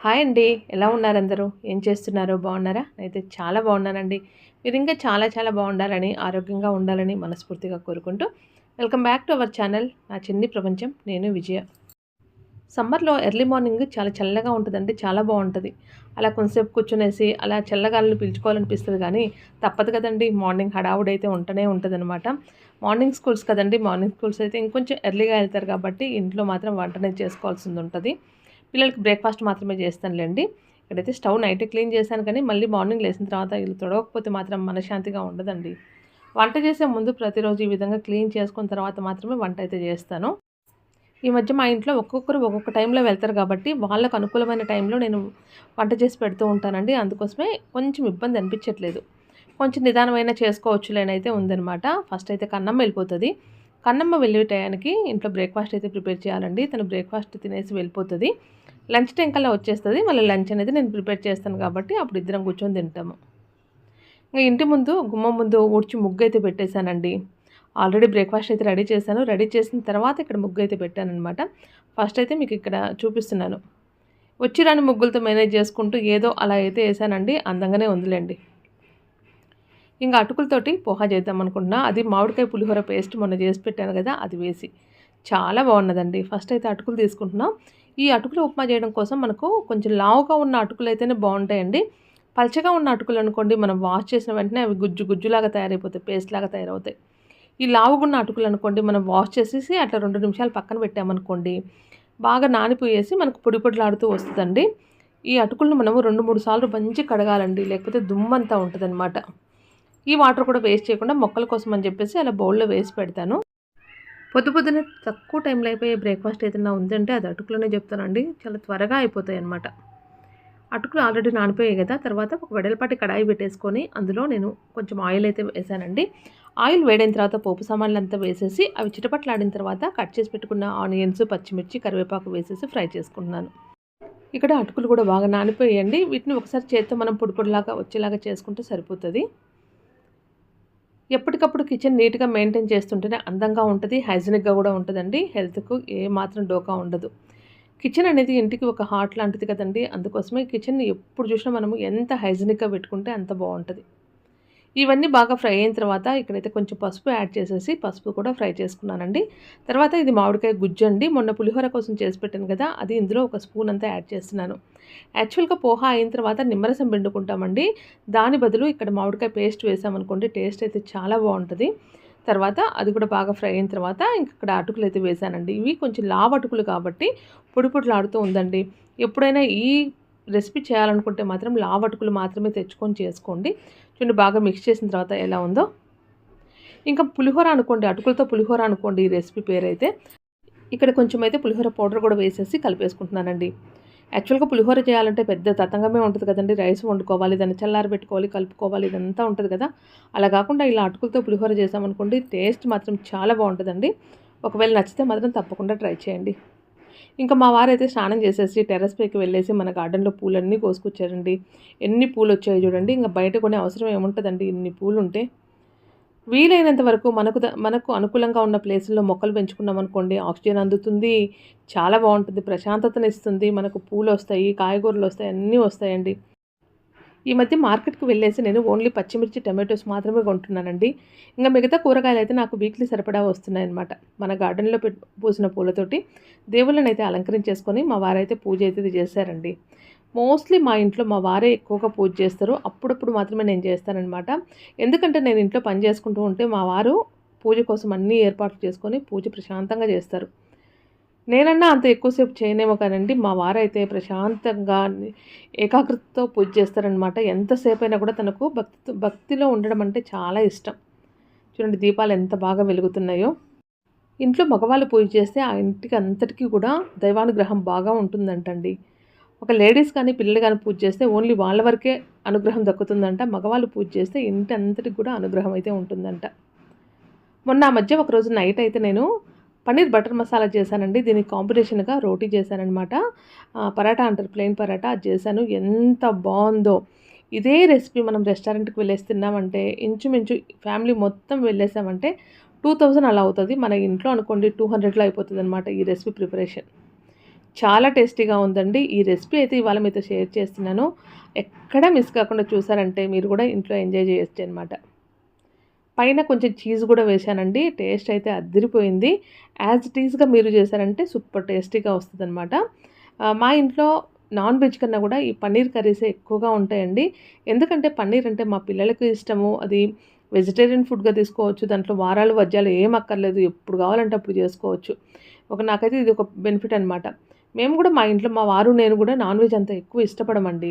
Hi అండి. ఎలా ఉన్నారు అందరూ? ఏం చేస్తున్నారు? బాగున్నారా? అయితే చాలా బాగున్నానండి. మీరు ఇంకా చాలా చాలా బాగుండాలని ఆరోగ్యంగా ఉండాలని మనస్ఫూర్తిగా కోరుకుంటూ welcome back to our channel. నా చిన్ని ప్రపంచం నేను విజయ. సమ్మర్లో ఎర్లీ మార్నింగ్ చాలా చల్లగా ఉంటుందండి. చాలా బాగుంటుంది. అలా కొంతసేపు కూర్చునేసి అలా చల్లగాలను పిలుచుకోవాలనిపిస్తుంది కానీ తప్పదు కదండి. మార్నింగ్ హడావుడి అయితే ఉంటూనే ఉంటుందన్నమాట. మార్నింగ్ స్కూల్స్ కదండి. మార్నింగ్ స్కూల్స్ అయితే ఇంకొంచెం ఎర్లీగా వెళ్తారు కాబట్టి ఇంట్లో మాత్రం వంటనే చేసుకోవాల్సింది ఉంటుంది. పిల్లలకి బ్రేక్ఫాస్ట్ మాత్రమే చేస్తానులేండి. ఇక్కడైతే స్టవ్ నైట్ క్లీన్ చేశాను కానీ మళ్ళీ మార్నింగ్ లేచిన తర్వాత ఇల్లు తొడవకపోతే మాత్రం మనశ్శాంతిగా ఉండదండి. వంట చేసే ముందు ప్రతిరోజు ఈ విధంగా క్లీన్ చేసుకున్న తర్వాత మాత్రమే వంట అయితే చేస్తాను. ఈ మధ్య మా ఇంట్లో ఒక్కొక్కరు ఒక్కొక్క టైంలో వెళ్తారు కాబట్టి వాళ్ళకు అనుకూలమైన టైంలో నేను వంట చేసి పెడుతూ ఉంటానండి. అందుకోసమే కొంచెం ఇబ్బంది అనిపించట్లేదు. కొంచెం నిదానమైన చేసుకోవచ్చులేనైతే ఉందనమాట ఫస్ట్ అయితే కన్నమ్మ వెళ్ళిపోతుంది. కన్నమ్మ వెళ్ళే టయానికి ఇంట్లో బ్రేక్ఫాస్ట్ అయితే ప్రిపేర్ చేయాలండి. తను బ్రేక్ఫాస్ట్ తినేసి వెళ్ళిపోతుంది. లంచ్ టైం కల్లా వచ్చేస్తుంది. మళ్ళీ లంచ్ అనేది నేను ప్రిపేర్ చేస్తాను కాబట్టి అప్పుడు ఇద్దరం కూర్చొని తింటాము. ఇంకా ఇంటి ముందు గుమ్మం ముందు ఊడ్చి ముగ్గు అయితే పెట్టేశానండి. ఆల్రెడీ బ్రేక్ఫాస్ట్ అయితే రెడీ చేశాను. రెడీ చేసిన తర్వాత ఇక్కడ ముగ్గు అయితే పెట్టాను అనమాట ఫస్ట్ అయితే మీకు ఇక్కడ చూపిస్తున్నాను. వచ్చి రాని ముగ్గులతో మేనేజ్ చేసుకుంటూ ఏదో అలా అయితే వేసానండి అందంగానే ఉందిలేండి. ఇంకా అటుకులతోటి పోహా చేద్దాం అనుకుంటున్నా. అది మామిడికాయ పులిహోర పేస్ట్ మొన్న చేసి పెట్టాను కదా అది వేసి. చాలా బాగున్నదండి. ఫస్ట్ అయితే అటుకులు తీసుకుంటున్నాం. ఈ అటుకులు ఉప్మా చేయడం కోసం మనకు కొంచెం లావుగా ఉన్న అటుకులు అయితేనే బాగుంటాయండి. పలచగా ఉన్న అటుకులు అనుకోండి మనం వాష్ చేసిన వెంటనే అవి గుజ్జు గుజ్జులాగా తయారైపోతాయి పేస్ట్ లాగా తయారవుతాయి. ఈ లావుగున్న అటుకులు అనుకోండి మనం వాష్ చేసేసి అట్లా రెండు నిమిషాలు పక్కన పెట్టామనుకోండి బాగా నానిపోయేసి మనకు పొడి పొడిలాడుతూ వస్తుందండి. ఈ అటుకులను మనము రెండు మూడు సార్లు మంచి కడగాలండి లేకపోతే దుమ్మంతా ఉంటుందన్నమాట. ఈ వాటర్ కూడా వేస్ట్ చేయకుండా మొక్కల కోసం అని చెప్పేసి అలా బౌల్లో వేసి పెడతాను. పొద్దు పొద్దున తక్కువ టైంలో అయిపోయే బ్రేక్ఫాస్ట్ ఏదైనా ఉందంటే అది అటుకులోనే చెప్తానండి. చాలా త్వరగా అయిపోతాయి అన్నమాట అటుకులు ఆల్రెడీ నానిపోయాయి కదా తర్వాత ఒక వెడల్పాటి కడాయి పెట్టేసుకొని అందులో నేను కొంచెం ఆయిల్ అయితే వేసానండి. ఆయిల్ వేడైన తర్వాత పోపు సామాన్లు అంతా వేసేసి అవి చిటపట్లాడిన తర్వాత కట్ చేసి పెట్టుకున్న ఆనియన్స్ పచ్చిమిర్చి కరివేపాకు వేసేసి ఫ్రై చేసుకుంటున్నాను. ఇక్కడ అటుకులు కూడా బాగా నానిపోయాయండి. వీటిని ఒకసారి చేత్తో మనం పొడిపొడిలాగా వచ్చేలాగా చేసుకుంటే సరిపోతుంది. ఎప్పటికప్పుడు కిచెన్ నీట్గా మెయింటైన్ చేస్తుంటేనే అందంగా ఉంటుంది హైజీనిక్గా కూడా ఉంటుందండి. హెల్త్కు ఏ మాత్రం డోకా ఉండదు. కిచెన్ అనేది ఇంటికి ఒక హార్ట్ లాంటిది కదండి. అందుకోసమే కిచెన్ ఎప్పుడు చూసినా మనము ఎంత హైజీనిక్గా పెట్టుకుంటే అంత బాగుంటుంది. ఇవన్నీ బాగా ఫ్రై అయిన తర్వాత ఇక్కడైతే కొంచెం పసుపు యాడ్ చేసేసి పసుపు కూడా ఫ్రై చేసుకున్నానండి. తర్వాత ఇది మామిడికాయ గుజ్జు అండి. మొన్న పులిహోర కోసం చేసి పెట్టాను కదా అది ఇందులో ఒక స్పూన్ అంతా యాడ్ చేస్తున్నాను. యాక్చువల్గా పోహా అయిన తర్వాత నిమ్మరసం పిండుకుంటామండి. దాని బదులు ఇక్కడ మామిడికాయ పేస్ట్ వేసామనుకోండి టేస్ట్ అయితే చాలా బాగుంటుంది. తర్వాత అది కూడా బాగా ఫ్రై అయిన తర్వాత ఇంక ఇక్కడ అటుకులు అయితే వేసానండి. ఇవి కొంచెం లావ్ అటుకులు కాబట్టి పొడి పొడిలాడుతూ ఉందండి. ఎప్పుడైనా ఈ రెసిపీ చేయాలనుకుంటే మాత్రం లావు అటుకులు మాత్రమే తెచ్చుకొని చేసుకోండి. చూడండి బాగా మిక్స్ చేసిన తర్వాత ఎలా ఉందో. ఇంకా పులిహోర అనుకోండి అటుకులతో పులిహోర అనుకోండి ఈ రెసిపీ పేరైతే. ఇక్కడ కొంచెం అయితే పులిహోర పౌడర్ కూడా వేసేసి కలిపేసుకుంటున్నానండి. యాక్చువల్గా పులిహోర చేయాలంటే పెద్ద తతంగమే ఉంటుంది కదండి. రైస్ వండుకోవాలి దాన్ని చల్లారి పెట్టుకోవాలి కలుపుకోవాలి ఇదంతా ఉంటుంది కదా. అలా కాకుండా ఇలా అటుకులతో పులిహోర చేసామనుకోండి టేస్ట్ మాత్రం చాలా బాగుంటుందండి. ఒకవేళ నచ్చితే మాత్రం తప్పకుండా ట్రై చేయండి. ఇంకా మా వారైతే స్నానం చేసేసి టెర్రస్ పైకి వెళ్ళేసి మన గార్డెన్లో పూలన్నీ కోసుకొచ్చారండి. ఎన్ని పూలు వచ్చాయో చూడండి. ఇంకా బయట కొనే అవసరం ఏముంటుందండి? ఇన్ని పూలు ఉంటే వీలైనంత వరకు మనకు మనకు అనుకూలంగా ఉన్న ప్లేసుల్లో మొక్కలు పెంచుకున్నాం అనుకోండి ఆక్సిజన్ అందుతుంది చాలా బాగుంటుంది ప్రశాంతతను ఇస్తుంది మనకు పూలు వస్తాయి కాయగూరలు వస్తాయి అన్నీ వస్తాయండి. ఈ మధ్య మార్కెట్కి వెళ్ళేసి నేను ఓన్లీ పచ్చిమిర్చి టమాటోస్ మాత్రమే కొంటున్నానండి. ఇంకా మిగతా కూరగాయలు అయితే నాకు వీక్లీ సరిపడా వస్తున్నాయన్నమాట. మన గార్డెన్లో పూసిన పూలతోటి దేవుళ్ళని అయితే అలంకరించేసుకొని మా వారైతే పూజ అయితే చేశారండి. మోస్ట్లీ మా ఇంట్లో మా వారే ఎక్కువగా పూజ చేస్తారు. అప్పుడప్పుడు మాత్రమే నేను చేస్తానన్నమాట. ఎందుకంటే నేను ఇంట్లో పని చేసుకుంటూ ఉంటే మా వారు పూజ కోసం అన్ని ఏర్పాట్లు చేసుకొని పూజ ప్రశాంతంగా చేస్తారు. నేనన్నా అంత ఎక్కువసేపు చేయనేమో కానండి. మా వారైతే ప్రశాంతంగా ఏకాగ్రతతో పూజ చేస్తారనమాట ఎంతసేపు అయినా కూడా తనకు భక్తి భక్తిలో ఉండడం అంటే చాలా ఇష్టం. చూడండి దీపాలు ఎంత బాగా వెలుగుతున్నాయో. ఇంట్లో మగవాళ్ళు పూజ చేస్తే ఆ ఇంటికి అంతటికీ కూడా దైవానుగ్రహం బాగా ఉంటుందంటండి. ఒక లేడీస్ కానీ పిల్లలు కానీ పూజ చేస్తే ఓన్లీ వాళ్ళ వరకే అనుగ్రహం దక్కుతుందంట. మగవాళ్ళు పూజ చేస్తే ఇంటి అంతటికి కూడా అనుగ్రహం అయితే ఉంటుందంట. మొన్న ఆ మధ్య ఒకరోజు నైట్ అయితే నేను పన్నీర్ బటర్ మసాలా చేశానండి. దీనికి కాంబినేషన్గా రోటీ చేశానమాట పరాటా అంటారు ప్లెయిన్ పరాటా అది చేశాను. ఎంత బాగుందో. ఇదే రెసిపీ మనం రెస్టారెంట్కి వెళ్ళేసి తిన్నామంటే ఇంచుమించు ఫ్యామిలీ మొత్తం వెళ్ళేసామంటే టూ థౌజండ్ అలా అవుతుంది. మన ఇంట్లో అనుకోండి టూ హండ్రెడ్లో అయిపోతుంది అనమాట ఈ రెసిపీ ప్రిపరేషన్. చాలా టేస్టీగా ఉందండి. ఈ రెసిపీ అయితే ఇవాళ మీతో షేర్ చేస్తున్నాను. ఎక్కడ మిస్ కాకుండా చూసారంటే మీరు కూడా ఇంట్లో ఎంజాయ్ చేయొచ్చు అనమాట పైన కొంచెం చీజ్ కూడా వేశానండి. టేస్ట్ అయితే అద్దరిపోయింది యాజ్ ఇట్ ఈజ్గా మీరు చేశారంటే సూపర్ టేస్టీగా వస్తుంది అనమాట మా ఇంట్లో నాన్ వెజ్ కన్నా కూడా ఈ పన్నీర్ కర్రీసే ఎక్కువగా ఉంటాయండి. ఎందుకంటే పన్నీర్ అంటే మా పిల్లలకు ఇష్టము. అది వెజిటేరియన్ ఫుడ్గా తీసుకోవచ్చు. దాంట్లో వారాలు వద్యాలు ఏం అక్కర్లేదు. ఎప్పుడు కావాలంటే అప్పుడు చేసుకోవచ్చు. ఒక నాకైతే ఇది ఒక బెనిఫిట్ అనమాట మేము కూడా మా ఇంట్లో మా వారు నేను కూడా నాన్ వెజ్ అంత ఎక్కువ ఇష్టపడమండి.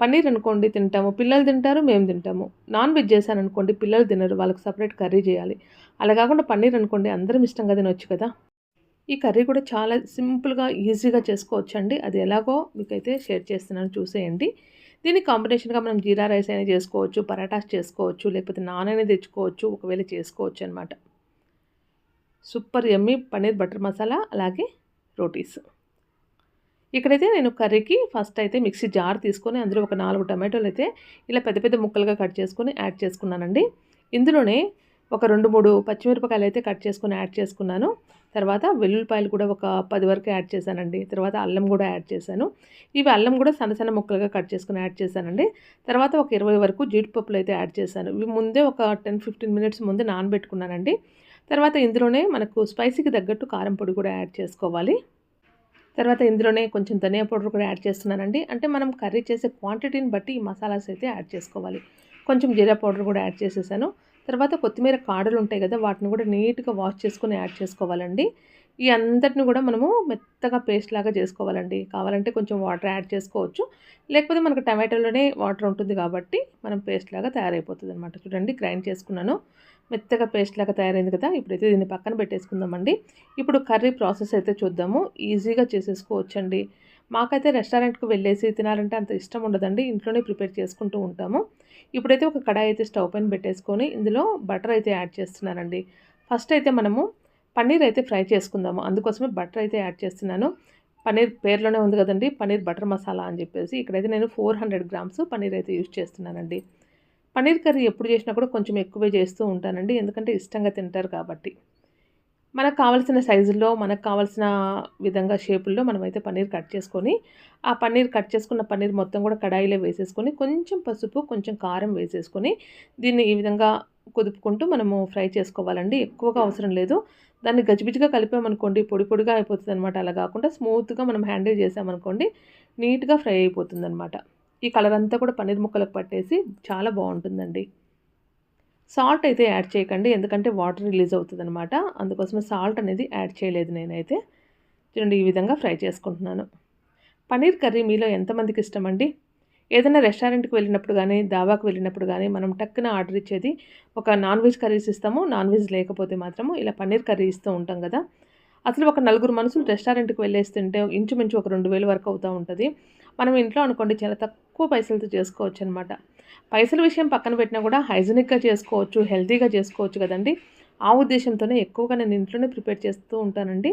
పన్నీర్ అనుకోండి తింటాము పిల్లలు తింటారు మేము తింటాము. నాన్ వెజ్ చేశాను అనుకోండి పిల్లలు తినరు వాళ్ళకి సపరేట్ కర్రీ చేయాలి. అలా కాకుండా పన్నీర్ అనుకోండి అందరం ఇష్టంగా తినొచ్చు కదా. ఈ కర్రీ కూడా చాలా సింపుల్గా ఈజీగా చేసుకోవచ్చండి. అది ఎలాగో మీకైతే షేర్ చేస్తున్నాను చూసేయండి. దీని కాంబినేషన్గా మనం జీరా రైస్ అయినా చేసుకోవచ్చు పరాటాస్ చేసుకోవచ్చు లేకపోతే నాన్ అయినా తెచ్చుకోవచ్చు ఒకవేళ చేసుకోవచ్చు అనమాట super yummy paneer butter masala అలాగే రోటీస్. ఇక్కడైతే నేను కర్రీకి ఫస్ట్ అయితే మిక్సీ జార్ తీసుకొని అందులో ఒక నాలుగు టమాటోలు అయితే ఇలా పెద్ద పెద్ద ముక్కలుగా కట్ చేసుకొని యాడ్ చేసుకున్నానండి. ఇందులోనే ఒక రెండు మూడు పచ్చిమిరపకాయలు అయితే కట్ చేసుకొని యాడ్ చేసుకున్నాను. తర్వాత వెల్లుల్లిపాయలు కూడా ఒక పది వరకు యాడ్ చేశానండి. తర్వాత అల్లం కూడా యాడ్ చేశాను. ఇవి అల్లం కూడా సన్న సన్న ముక్కలుగా కట్ చేసుకుని యాడ్ చేశానండి. తర్వాత ఒక ఇరవై వరకు జీడిపప్పులు అయితే యాడ్ చేశాను. ఇవి ముందే ఒక టెన్ ఫిఫ్టీన్ మినిట్స్ ముందే నానబెట్టుకున్నానండి. తర్వాత ఇందులోనే మనకు స్పైసీకి తగ్గట్టు కారం పొడి కూడా యాడ్ చేసుకోవాలి. తర్వాత ఇందులోనే కొంచెం ధనియా పౌడర్ కూడా యాడ్ చేస్తున్నానండి. అంటే మనం కర్రీ చేసే క్వాంటిటీని బట్టి ఈ మసాలాస్ అయితే యాడ్ చేసుకోవాలి. కొంచెం జీరా పౌడర్ కూడా యాడ్ చేసేసాను. తర్వాత కొత్తిమీర కాడలు ఉంటాయి కదా వాటిని కూడా నీట్గా వాష్ చేసుకుని యాడ్ చేసుకోవాలండి. ఈ అందరిని కూడా మనము మెత్తగా పేస్ట్ లాగా చేసుకోవాలండి. కావాలంటే కొంచెం వాటర్ యాడ్ చేసుకోవచ్చు. లేకపోతే మనకు టమాటోలోనే వాటర్ ఉంటుంది కాబట్టి మనం పేస్ట్ లాగా తయారైపోతుంది అనమాట చూడండి గ్రైండ్ చేసుకున్నాను. మెత్తగా పేస్ట్ లాగా తయారైంది కదా ఇప్పుడైతే దీన్ని పక్కన పెట్టేసుకుందామండి. ఇప్పుడు కర్రీ ప్రాసెస్ అయితే చూద్దాము. ఈజీగా చేసేసుకోవచ్చండి. మాకైతే రెస్టారెంట్కి వెళ్ళేసి తినాలంటే అంత ఇష్టం ఉండదండి. ఇంట్లోనే ప్రిపేర్ చేసుకుంటూ ఉంటాము. ఇప్పుడైతే ఒక కడాయి అయితే స్టవ్ పైన పెట్టేసుకొని ఇందులో బటర్ అయితే యాడ్ చేస్తున్నానండి. ఫస్ట్ అయితే మనము పన్నీర్ అయితే ఫ్రై చేసుకుందాము. అందుకోసమే బటర్ అయితే యాడ్ చేస్తున్నాను. పన్నీర్ పేర్లోనే ఉంది కదండి పన్నీర్ బటర్ మసాలా అని చెప్పేసి ఇక్కడైతే నేను ఫోర్ హండ్రెడ్ గ్రామ్స్ పన్నీర్ అయితే యూజ్ చేస్తున్నానండి. పన్నీర్ కర్రీ ఎప్పుడు చేసినా కూడా కొంచెం ఎక్కువే చేస్తూ ఉంటానండి ఎందుకంటే ఇష్టంగా తింటారు కాబట్టి. మనకు కావాల్సిన సైజుల్లో మనకు కావాల్సిన విధంగా షేపుల్లో మనమైతే పన్నీర్ కట్ చేసుకొని ఆ పన్నీర్ కట్ చేసుకున్న పన్నీర్ మొత్తం కూడా కడాయిలో వేసేసుకొని కొంచెం పసుపు కొంచెం కారం వేసేసుకొని దీన్ని ఈ విధంగా కుదుపుకుంటూ మనము ఫ్రై చేసుకోవాలండి. ఎక్కువగా అవసరం లేదు. దాన్ని గజిబిజిగా కలిపామనుకోండి పొడి పొడిగా అయిపోతుంది అనమాట అలా కాకుండా స్మూత్గా మనం హ్యాండిల్ చేసామనుకోండి నీట్గా ఫ్రై అయిపోతుంది అనమాట ఈ కలర్ అంతా కూడా పన్నీర్ ముక్కలకు పట్టేసి చాలా బాగుంటుందండి. సాల్ట్ అయితే యాడ్ చేయకండి. ఎందుకంటే వాటర్ రిలీజ్ అవుతుంది అనమాట అందుకోసమే సాల్ట్ అనేది యాడ్ చేయలేదు నేనైతే. చూడండి ఈ విధంగా ఫ్రై చేసుకుంటున్నాను. పన్నీర్ కర్రీ మీలో ఎంతమందికి ఇష్టం అండి ఏదైనా రెస్టారెంట్కి వెళ్ళినప్పుడు కానీ దాబాకు వెళ్ళినప్పుడు కానీ మనం టక్కున ఆర్డర్ ఇచ్చేది ఒక నాన్ వెజ్ కర్రీస్ ఇస్తాము నాన్ వెజ్ లేకపోతే మాత్రము ఇలా పన్నీర్ కర్రీ ఇస్తూ ఉంటాం కదా. అసలు ఒక నలుగురు మనుషులు రెస్టారెంట్కి వెళ్ళేస్తుంటే ఇంచుమించు ఒక రెండు వేలు వరకు అవుతూ ఉంటుంది. మనం ఇంట్లో అనుకోండి చాలా తక్కువ పైసలతో చేసుకోవచ్చు అనమాట పైసల విషయం పక్కన పెట్టినా కూడా హైజీనిక్గా చేసుకోవచ్చు హెల్తీగా చేసుకోవచ్చు కదండి. ఆ ఉద్దేశంతోనే ఎక్కువగా నేను ఇంట్లోనే ప్రిపేర్ చేస్తూ ఉంటానండి.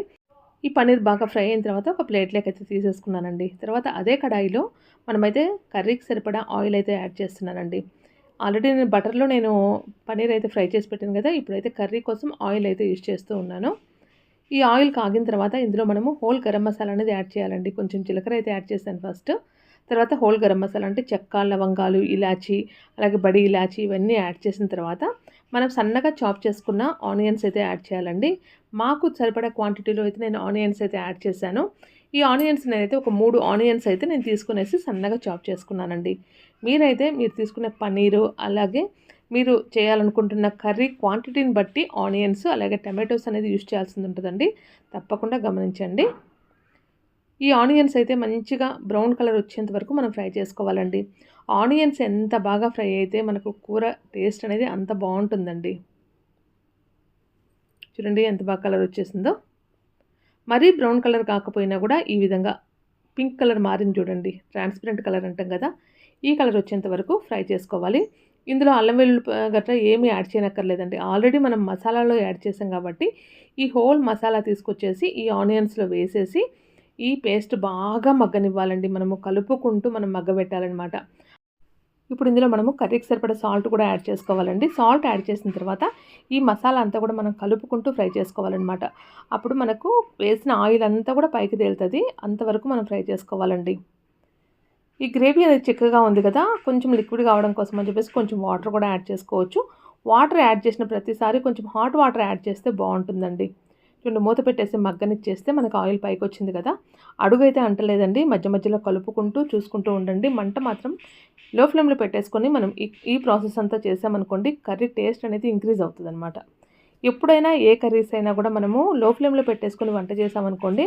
ఈ పన్నీర్ బాగా ఫ్రై అయిన తర్వాత ఒక ప్లేట్లోకి అయితే తీసేసుకున్నానండి. తర్వాత అదే కడాయిలో మనమైతే కర్రీకి సరిపడా ఆయిల్ అయితే యాడ్ చేస్తున్నానండి. ఆల్రెడీ నేను బటర్లో నేను పన్నీర్ అయితే ఫ్రై చేసి పెట్టాను కదా ఇప్పుడైతే కర్రీ కోసం ఆయిల్ అయితే యూజ్ చేస్తూ ఉన్నాను. ఈ ఆయిల్ కాగిన తర్వాత ఇందులో మనము హోల్ గరం మసాలా అనేది యాడ్ చేయాలండి. కొంచెం జీలకర్ర అయితే యాడ్ చేశాను ఫస్ట్. తర్వాత హోల్ గరం మసాలా అంటే చెక్క లవంగాలు ఇలాచి అలాగే బడి ఇలాచి ఇవన్నీ యాడ్ చేసిన తర్వాత మనం సన్నగా చాప్ చేసుకున్న ఆనియన్స్ అయితే యాడ్ చేయాలండి. మాకు సరిపడా క్వాంటిటీలో అయితే నేను ఆనియన్స్ అయితే యాడ్ చేశాను. ఈ ఆనియన్స్ నేనైతే ఒక మూడు ఆనియన్స్ అయితే నేను తీసుకునేసి సన్నగా చాప్ చేసుకున్నానండి. మీరైతే మీరు తీసుకునే పన్నీరు అలాగే మీరు చేయాలనుకుంటున్న కర్రీ క్వాంటిటీని బట్టి ఆనియన్స్ అలాగే టమాటోస్ అనేది యూజ్ చేయాల్సి ఉంటుందండి. తప్పకుండా గమనించండి. ఈ ఆనియన్స్ అయితే మంచిగా బ్రౌన్ కలర్ వచ్చేంత వరకు మనం ఫ్రై చేసుకోవాలండి. ఆనియన్స్ ఎంత బాగా ఫ్రై అయితే మనకు కూర టేస్ట్ అనేది అంత బాగుంటుందండి. చూడండి ఎంత బాగా కలర్ వచ్చేసిందో. మరీ బ్రౌన్ కలర్ కాకపోయినా కూడా ఈ విధంగా పింక్ కలర్ మారింది చూడండి. ట్రాన్స్పరెంట్ కలర్ అంటాం కదా. ఈ కలర్ వచ్చేంత వరకు ఫ్రై చేసుకోవాలి. ఇందులో అల్లం వెల్లుల్లి గట్రా ఏమీ యాడ్ చేయనక్కర్లేదండి. ఆల్రెడీ మనం మసాలాలో యాడ్ చేసాం కాబట్టి ఈ హోల్ మసాలా తీసుకొచ్చేసి ఈ ఆనియన్స్లో వేసేసి ఈ పేస్ట్ బాగా మగ్గనివ్వాలండి. మనము కలుపుకుంటూ మనం మగ్గబెట్టాలన్నమాట. ఇప్పుడు ఇందులో మనము కర్రీకి సరిపడే సాల్ట్ కూడా యాడ్ చేసుకోవాలండి. సాల్ట్ యాడ్ చేసిన తర్వాత ఈ మసాలా అంతా కూడా మనం కలుపుకుంటూ ఫ్రై చేసుకోవాలన్నమాట. అప్పుడు మనకు వేసిన ఆయిల్ అంతా కూడా పైకి తేలుతుంది. అంతవరకు మనం ఫ్రై చేసుకోవాలండి. ఈ గ్రేవీ అనేది చిక్కగా ఉంది కదా కొంచెం లిక్విడ్ కావడం కోసం అని చెప్పేసి కొంచెం వాటర్ కూడా యాడ్ చేసుకోవచ్చు. వాటర్ యాడ్ చేసిన ప్రతిసారి కొంచెం హాట్ వాటర్ యాడ్ చేస్తే బాగుంటుందండి. చూడండి మూత పెట్టేసి మగ్గనిచ్చేస్తే మనకు ఆయిల్ పైకి వచ్చింది కదా. అడుగు అయితే అంటలేదండి. మధ్య మధ్యలో కలుపుకుంటూ చూసుకుంటూ ఉండండి. మంట మాత్రం లో ఫ్లేమ్లో పెట్టేసుకొని మనం ఈ ఈ ప్రాసెస్ అంతా చేసామనుకోండి కర్రీ టేస్ట్ అనేది ఇంక్రీజ్ అవుతుంది అనమాట ఎప్పుడైనా ఏ కర్రీస్ అయినా కూడా మనము లో ఫ్లేమ్లో పెట్టేసుకొని వంట చేసామనుకోండి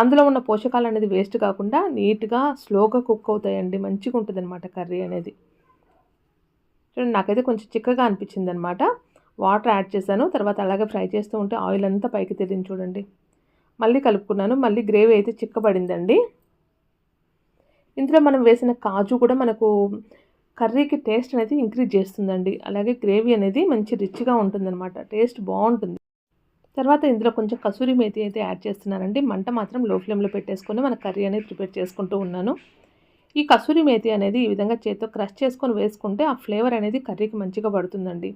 అందులో ఉన్న పోషకాలు అనేది వేస్ట్ కాకుండా నీట్గా స్లోగా కుక్ అవుతాయండి మంచిగా ఉంటుంది అనమాట కర్రీ అనేది. చూడండి నాకైతే కొంచెం చిక్కగా అనిపించింది అనమాట వాటర్ యాడ్ చేశాను తర్వాత అలాగే ఫ్రై చేస్తూ ఉంటే ఆయిల్ అంతా పైకి తిరిగి చూడండి. మళ్ళీ కలుపుకున్నాను మళ్ళీ గ్రేవీ అయితే చిక్కబడిందండి. ఇందులో మనం వేసిన కాజు కూడా మనకు కర్రీకి టేస్ట్ అనేది ఇంక్రీజ్ చేస్తుందండి. అలాగే గ్రేవీ అనేది మంచి రిచ్గా ఉంటుందన్నమాట. టేస్ట్ బాగుంటుంది. తర్వాత ఇందులో కొంచెం కసూరి మేతి అయితే యాడ్ చేస్తున్నానండి. మంట మాత్రం లో ఫ్లేమ్లో పెట్టేసుకొని మన కర్రీ అనేది ప్రిపేర్ చేసుకుంటూ ఉన్నాను. ఈ కసూరి మేతి అనేది ఈ విధంగా చేతితో క్రష్ చేసుకొని వేసుకుంటే ఆ ఫ్లేవర్ అనేది కర్రీకి మంచిగా పడుతుందండి.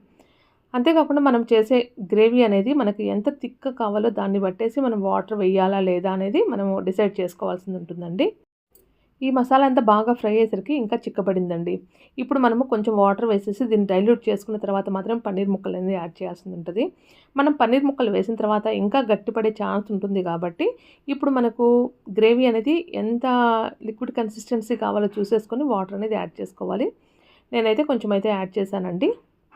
అంతేకాకుండా మనం చేసే గ్రేవీ అనేది మనకి ఎంత థిక్ కావాలో దాన్ని బట్టేసి మనం వాటర్ వేయాలా లేదా అనేది మనం డిసైడ్ చేసుకోవాల్సి ఉంటుందండి. ఈ మసాలా అంతా బాగా ఫ్రై అయ్యేసరికి ఇంకా చిక్కబడిందండి. ఇప్పుడు మనము కొంచెం వాటర్ వేసేసి దీన్ని డైల్యూట్ చేసుకున్న తర్వాత మాత్రం పన్నీర్ ముక్కలు అనేది యాడ్ చేయాల్సి ఉంటుంది. మనం పన్నీర్ ముక్కలు వేసిన తర్వాత ఇంకా గట్టిపడే ఛాన్స్ ఉంటుంది కాబట్టి ఇప్పుడు మనకు గ్రేవీ అనేది ఎంత లిక్విడ్ కన్సిస్టెన్సీ కావాలో చూసేసుకొని వాటర్ అనేది యాడ్ చేసుకోవాలి. నేనైతే కొంచెం అయితే యాడ్ చేశానండి.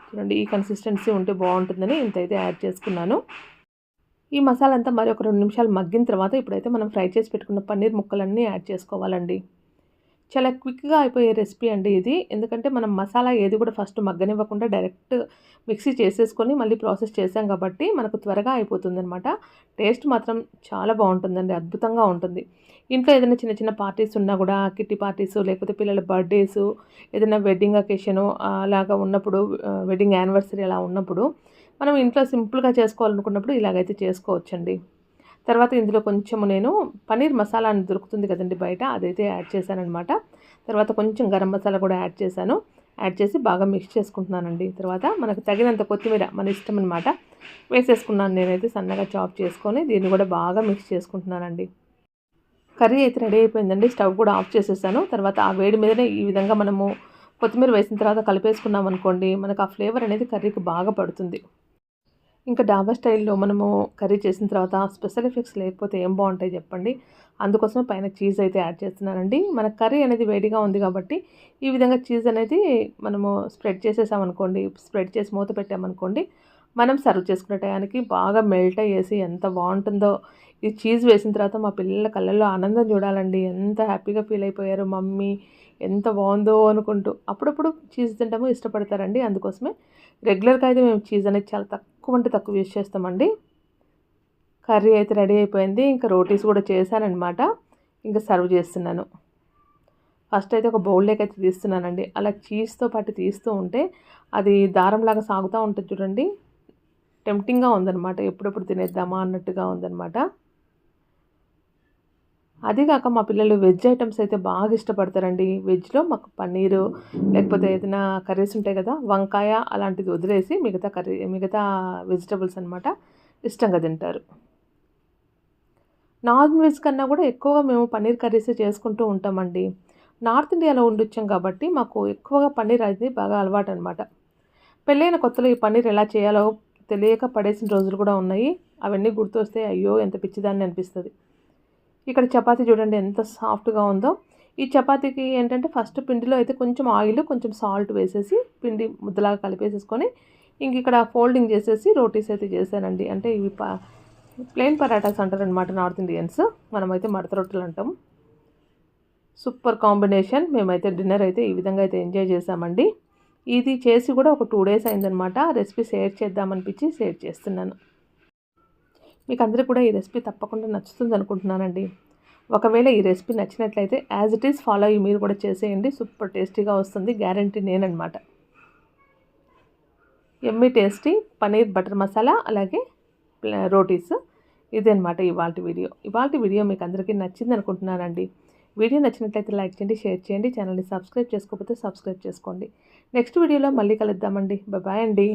చూడండి ఈ కన్సిస్టెన్సీ ఉంటే బాగుంటుందని ఇంత అయితే యాడ్ చేసుకున్నాను. ఈ మసాలా అంతా మరి ఒక రెండు నిమిషాలు మగ్గిన తర్వాత ఇప్పుడైతే మనం ఫ్రై చేసి పెట్టుకున్న పన్నీర్ ముక్కలన్నీ యాడ్ చేసుకోవాలండి. చాలా క్విక్గా అయిపోయే రెసిపీ అండి ఇది. ఎందుకంటే మనం మసాలా ఏది కూడా ఫస్ట్ మగ్గనివ్వకుండా డైరెక్ట్ మిక్సీ చేసేసుకొని మళ్ళీ ప్రాసెస్ చేసాం కాబట్టి మనకు త్వరగా అయిపోతుంది అనమాట టేస్ట్ మాత్రం చాలా బాగుంటుందండి అద్భుతంగా ఉంటుంది. ఇంట్లో ఏదైనా చిన్న చిన్న పార్టీస్ ఉన్నా కూడా కిట్టి పార్టీస్ లేకపోతే పిల్లల బర్త్డేస్ ఏదైనా వెడ్డింగ్ అకేషను అలాగా ఉన్నప్పుడు వెడ్డింగ్ యానివర్సరీ అలా ఉన్నప్పుడు మనం ఇంట్లో సింపుల్గా చేసుకోవాలనుకున్నప్పుడు ఇలాగైతే చేసుకోవచ్చండి. తర్వాత ఇందులో కొంచెము నేను పన్నీర్ మసాలా అని దొరుకుతుంది కదండి బయట అదైతే యాడ్ చేశానమాట తర్వాత కొంచెం గరం మసాలా కూడా యాడ్ చేశాను. యాడ్ చేసి బాగా మిక్స్ చేసుకుంటున్నానండి. తర్వాత మనకు తగినంత కొత్తిమీర మన ఇష్టం అనమాట వేసేసుకున్నాను నేనైతే సన్నగా చాప్ చేసుకొని దీన్ని కూడా బాగా మిక్స్ చేసుకుంటున్నానండి. కర్రీ అయితే రెడీ అయిపోయిందండి. స్టవ్ కూడా ఆఫ్ చేసేసాను. తర్వాత ఆ వేడి మీదనే ఈ విధంగా మనము కొత్తిమీర వేసిన తర్వాత కలిపేసుకున్నాం అనుకోండి మనకు ఆ ఫ్లేవర్ అనేది కర్రీకి బాగా పడుతుంది. ఇంకా డాబా స్టైల్లో మనము కర్రీ చేసిన తర్వాత స్పెషల్ ఎఫెక్ట్స్ లేకపోతే ఏం బాగుంటాయి చెప్పండి. అందుకోసం పైన చీజ్ అయితే యాడ్ చేస్తున్నానండి. మన కర్రీ అనేది వేడిగా ఉంది కాబట్టి ఈ విధంగా చీజ్ అనేది మనము స్ప్రెడ్ చేసేసామనుకోండి స్ప్రెడ్ చేసి మూత పెట్టామనుకోండి మనం సర్వ్ చేసుకునే టయానికి బాగా మెల్ట్ అయ్యేసి ఎంత బాగుంటుందో. ఈ చీజ్ వేసిన తర్వాత మా పిల్లల కళ్ళల్లో ఆనందం చూడాలండి. ఎంత హ్యాపీగా ఫీల్ అయిపోయారు మమ్మీ ఎంత బాగుందో అనుకుంటూ. అప్పుడప్పుడు చీజ్ తింటాము ఇష్టపడతారండి. అందుకోసమే రెగ్యులర్గా అయితే మేము చీజ్ అనేది చాలా తక్కువ అంటే తక్కువ యూజ్ చేస్తామండి. కర్రీ అయితే రెడీ అయిపోయింది. ఇంకా రోటీస్ కూడా చేశానమాట ఇంకా సర్వ్ చేస్తున్నాను. ఫస్ట్ అయితే ఒక బౌల్లోకి అయితే తీస్తున్నానండి. అలా చీజ్తో పాటు తీస్తూ ఉంటే అది దారంలాగా సాగుతూ ఉంటుంది చూడండి. టెంప్టింగ్గా ఉందన్నమాట. ఎప్పుడెప్పుడు తినేద్దామా అన్నట్టుగా ఉందన్నమాట. అదిగాక మా పిల్లలు వెజ్ ఐటమ్స్ అయితే బాగా ఇష్టపడతారండి. వెజ్లో మాకు పన్నీరు లేకపోతే ఏదైనా కర్రీస్ ఉంటాయి కదా వంకాయ అలాంటిది వదిలేసి మిగతా కర్రీ మిగతా వెజిటబుల్స్ అనమాట ఇష్టంగా తింటారు. నాన్ వెజ్ కన్నా కూడా ఎక్కువగా మేము పన్నీర్ కర్రీస్ చేసుకుంటూ ఉంటామండి. నార్త్ ఇండియాలో ఉండొచ్చాం కాబట్టి మాకు ఎక్కువగా పన్నీర్ అనేది బాగా అలవాటు అనమాట పెళ్ళైన కొత్తలో ఈ పన్నీర్ ఎలా చేయాలో తెలియక పడేసిన రోజులు కూడా ఉన్నాయి. అవన్నీ గుర్తొస్తే అయ్యో ఎంత పిచ్చిదాన్ని అనిపిస్తుంది. ఇక్కడ చపాతీ చూడండి ఎంత సాఫ్ట్గా ఉందో. ఈ చపాతీకి ఏంటంటే ఫస్ట్ పిండిలో అయితే కొంచెం ఆయిల్ కొంచెం సాల్ట్ వేసేసి పిండి ముద్దలాగా కలిపేసేసుకొని ఇంక ఇక్కడ ఫోల్డింగ్ చేసేసి రోటీస్ అయితే చేశానండి. అంటే ఇవి ప ప్లెయిన్ పరాటాస్ అంటారు అనమాట నార్త్ ఇండియన్స్. మనమైతే మడత రొట్టెలు అంటాం. Super combination. మేమైతే డిన్నర్ అయితే ఈ విధంగా అయితే ఎంజాయ్ చేసామండి ఇది చేసి కూడా ఒక టూ డేస్ అయిందనమాట. రెసిపీ షేర్ చేద్దామనిపించి షేర్ చేస్తున్నాను. మీకు అందరికీ కూడా ఈ రెసిపీ తప్పకుండా నచ్చుతుంది అనుకుంటున్నానండి. ఒకవేళ ఈ రెసిపీ నచ్చినట్లయితే యాజ్ ఇట్ ఈస్ ఫాలో అయ్యి మీరు కూడా చేసేయండి. సూపర్ టేస్టీగా వస్తుంది. Guarantee నేననమాట. Yummy tasty paneer butter masala అలాగే రోటీస్ ఇదనమాట ఇవాళ వీడియో. ఇవాళ వీడియో మీకు అందరికీ నచ్చింది అనుకుంటున్నానండి వీడియో నచ్చినట్లయితే లైక్ చేయండి షేర్ చేయండి ఛానల్ని సబ్స్క్రైబ్ చేసుకోకపోతే సబ్స్క్రైబ్ చేసుకోండి. నెక్స్ట్ వీడియోలో మళ్ళీ కలుద్దామండి. బాయ్ అండి.